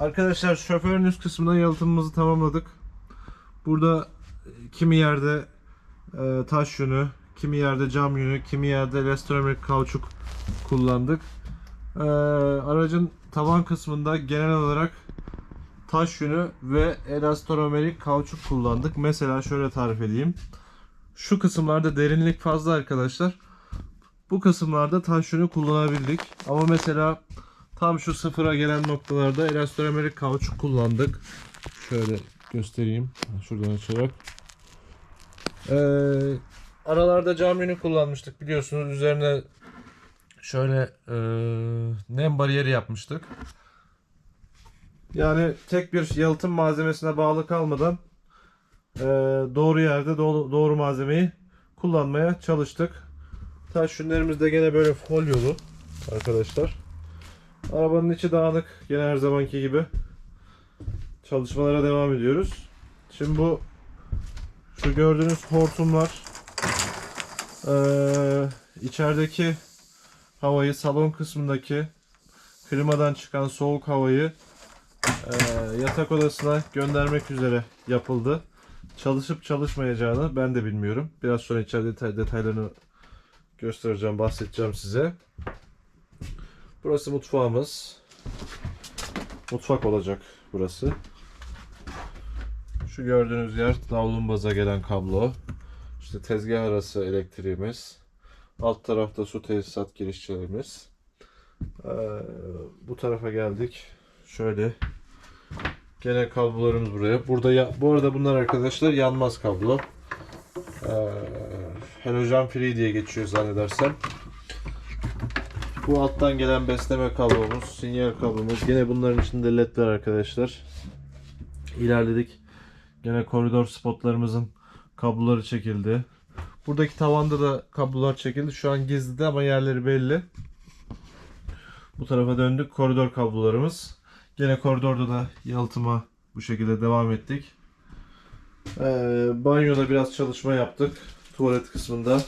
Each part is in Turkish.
Arkadaşlar şoförün üst kısmından yalıtımımızı tamamladık. Burada e, kimi yerde e, taş yünü, kimi yerde cam yünü, kimi yerde elastomer kauçuk kullandık. E, aracın tavan kısmında genel olarak taş yünü ve elastomerik kauçuk kullandık. Mesela şöyle tarif edeyim. Şu kısımlarda derinlik fazla arkadaşlar. Bu kısımlarda taş yünü kullanabildik. Ama mesela tam şu sıfıra gelen noktalarda elastomerik kauçuk kullandık. Şöyle göstereyim. Şuradan açarak. Ee, aralarda cam yünü kullanmıştık biliyorsunuz. Üzerine şöyle e, nem bariyeri yapmıştık. Yani tek bir yalıtım malzemesine bağlı kalmadan e, doğru yerde doğru, doğru malzemeyi kullanmaya çalıştık. Taş yünlerimiz de gene böyle folyolu arkadaşlar. Arabanın içi dağınık gene her zamanki gibi. Çalışmalara devam ediyoruz. Şimdi bu şu gördüğünüz hortumlar eee içerideki havayı salon kısmındaki klimadan çıkan soğuk havayı eee, yatak odasına göndermek üzere yapıldı. Çalışıp çalışmayacağını ben de bilmiyorum. Biraz sonra içeride detay- detaylarını göstereceğim, bahsedeceğim size. Burası mutfağımız. Mutfak olacak burası. Şu gördüğünüz yer davlumbaza gelen kablo. İşte tezgah arası elektriğimiz. Alt tarafta su tesisat girişçilerimiz. Ee, bu tarafa geldik. Şöyle gene kablolarımız buraya. Burada ya, bu arada bunlar arkadaşlar yanmaz kablo. Ee, halojen free diye geçiyor zannedersem. Bu alttan gelen besleme kablomuz, sinyal kablomuz. Gene bunların içinde led var arkadaşlar. İlerledik. Gene koridor spotlarımızın kabloları çekildi. Buradaki tavanda da kablolar çekildi. Şu an gizlide ama yerleri belli. Bu tarafa döndük. Koridor kablolarımız. Gene koridorda da yalıtıma bu şekilde devam ettik. Ee, banyoda biraz çalışma yaptık. Tuvalet kısmında.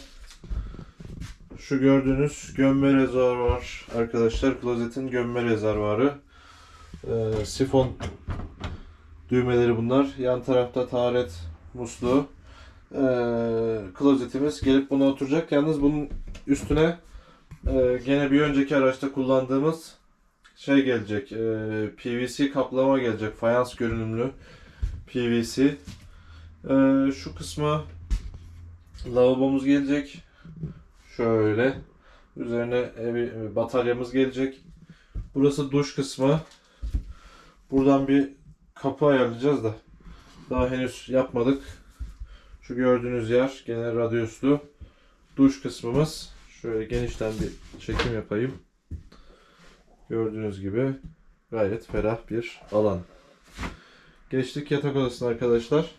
Şu gördüğünüz gömme rezervuar arkadaşlar. Klozetin gömme rezervuarı. Ee, sifon düğmeleri bunlar. Yan tarafta taharet musluğu. Ee, klozetimiz gelip buna oturacak. Yalnız bunun üstüne e, gene bir önceki araçta kullandığımız şey gelecek. E, PVC kaplama gelecek. Fayans görünümlü PVC. Ee, şu kısma lavabomuz gelecek. Şöyle. Üzerine e, bir bataryamız gelecek. Burası duş kısmı. Buradan bir kapı ayarlayacağız da. Daha henüz yapmadık. Şu gördüğünüz yer gene radyuslu. Duş kısmımız. Şöyle genişten bir çekim yapayım. Gördüğünüz gibi gayet ferah bir alan. Geçtik yatak odasına arkadaşlar.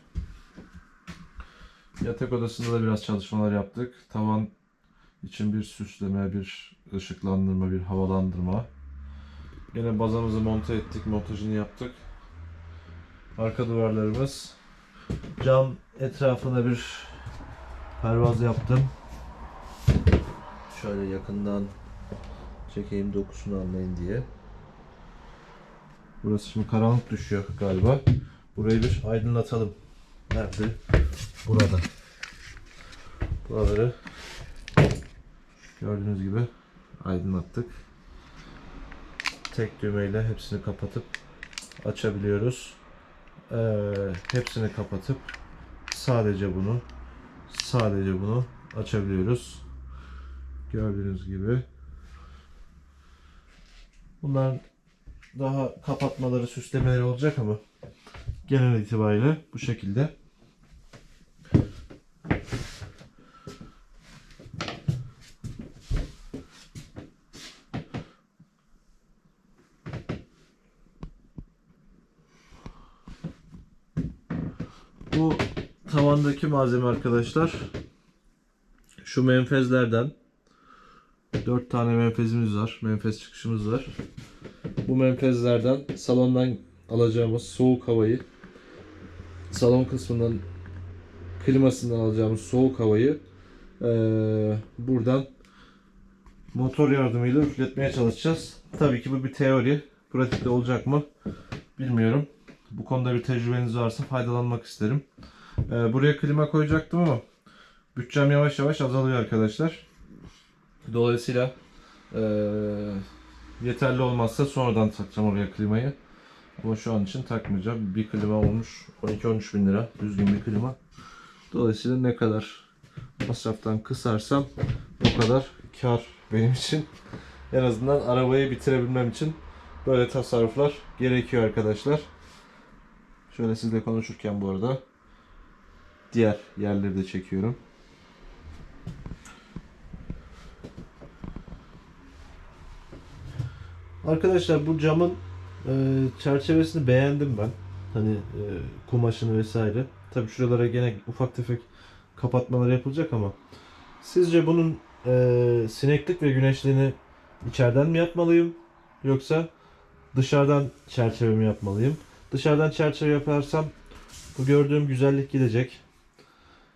Yatak odasında da biraz çalışmalar yaptık. Tavan için bir süsleme, bir ışıklandırma, bir havalandırma. Gene bazamızı monte ettik, montajını yaptık. Arka duvarlarımız. Cam etrafına bir pervaz yaptım. Şöyle yakından çekeyim dokusunu anlayın diye. Burası şimdi karanlık düşüyor galiba. Burayı bir aydınlatalım. Nerede? Burada. Buraları gördüğünüz gibi aydınlattık. Tek düğmeyle hepsini kapatıp açabiliyoruz. Ee, hepsini kapatıp sadece bunu sadece bunu açabiliyoruz. Gördüğünüz gibi. Bunlar daha kapatmaları, süslemeleri olacak ama genel itibariyle bu şekilde. Bu tavandaki malzeme arkadaşlar şu menfezlerden 4 tane menfezimiz var. Menfez çıkışımız var. Bu menfezlerden salondan alacağımız soğuk havayı salon kısmından klimasından alacağımız soğuk havayı eee, buradan motor yardımıyla üfletmeye çalışacağız. Tabii ki bu bir teori. Pratikte olacak mı? Bilmiyorum. Bu konuda bir tecrübeniz varsa faydalanmak isterim. Ee, buraya klima koyacaktım ama bütçem yavaş yavaş azalıyor arkadaşlar. Dolayısıyla eee, yeterli olmazsa sonradan takacağım oraya klimayı. Ama şu an için takmayacağım. Bir klima olmuş 12-13 bin lira. Düzgün bir klima. Dolayısıyla ne kadar masraftan kısarsam o kadar kar benim için. En azından arabayı bitirebilmem için böyle tasarruflar gerekiyor arkadaşlar. Şöyle sizle konuşurken bu arada diğer yerleri de çekiyorum. Arkadaşlar bu camın e, çerçevesini beğendim ben. Hani e, kumaşını vesaire. Tabi şuralara gene ufak tefek kapatmalar yapılacak ama sizce bunun e, sineklik ve güneşliğini içeriden mi yapmalıyım yoksa dışarıdan çerçeve mi yapmalıyım? Dışarıdan çerçeve yaparsam bu gördüğüm güzellik gidecek.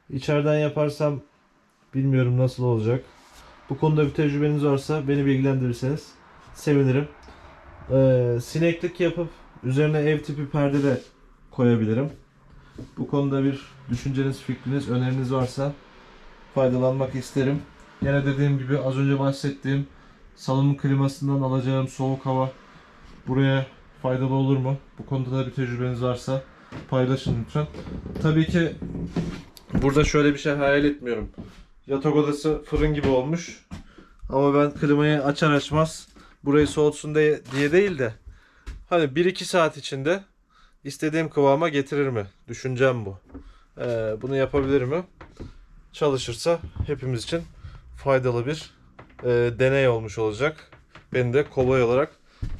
İçeriden yaparsam bilmiyorum nasıl olacak. Bu konuda bir tecrübeniz varsa beni bilgilendirirseniz sevinirim. Ee, sineklik yapıp üzerine ev tipi perde de koyabilirim. Bu konuda bir düşünceniz, fikriniz, öneriniz varsa faydalanmak isterim. Yine dediğim gibi az önce bahsettiğim salonun klimasından alacağım soğuk hava buraya faydalı olur mu? Bu konuda da bir tecrübeniz varsa paylaşın lütfen. Tabii ki burada şöyle bir şey hayal etmiyorum. Yatak odası fırın gibi olmuş. Ama ben klimayı açar açmaz burayı soğutsun diye, değil de hani 1-2 saat içinde istediğim kıvama getirir mi? Düşüncem bu. Ee, bunu yapabilir mi? Çalışırsa hepimiz için faydalı bir e, deney olmuş olacak. Beni de kolay olarak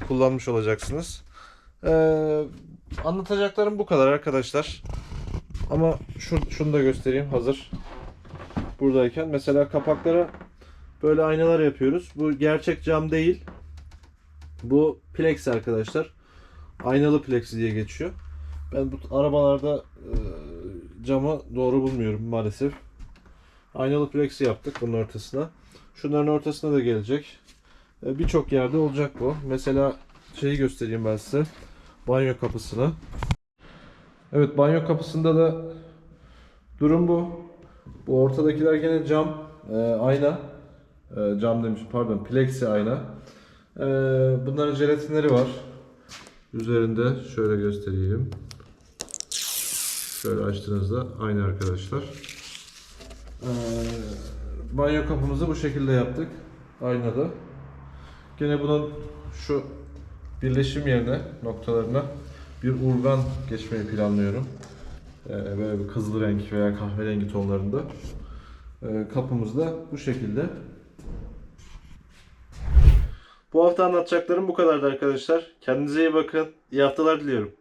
kullanmış olacaksınız. Ee, anlatacaklarım bu kadar arkadaşlar. Ama şu, şunu da göstereyim hazır buradayken. Mesela kapaklara böyle aynalar yapıyoruz. Bu gerçek cam değil. Bu plexi arkadaşlar. Aynalı plexi diye geçiyor. Ben bu arabalarda e, camı doğru bulmuyorum maalesef. Aynalı plexi yaptık bunun ortasına. Şunların ortasına da gelecek. E, Birçok yerde olacak bu. Mesela şeyi göstereyim ben size. Banyo kapısını. Evet banyo kapısında da durum bu. Bu ortadakiler gene cam, e, ayna. E, cam demişim pardon plexi ayna. E, bunların jelatinleri var. Üzerinde şöyle göstereyim. Şöyle açtığınızda aynı arkadaşlar. E, banyo kapımızı bu şekilde yaptık. Aynada. Gene bunun şu birleşim yerine noktalarına bir urgan geçmeyi planlıyorum. Ee, böyle bir kızıl renk veya kahverengi tonlarında. Ee, kapımız da bu şekilde. Bu hafta anlatacaklarım bu kadardı arkadaşlar. Kendinize iyi bakın. İyi haftalar diliyorum.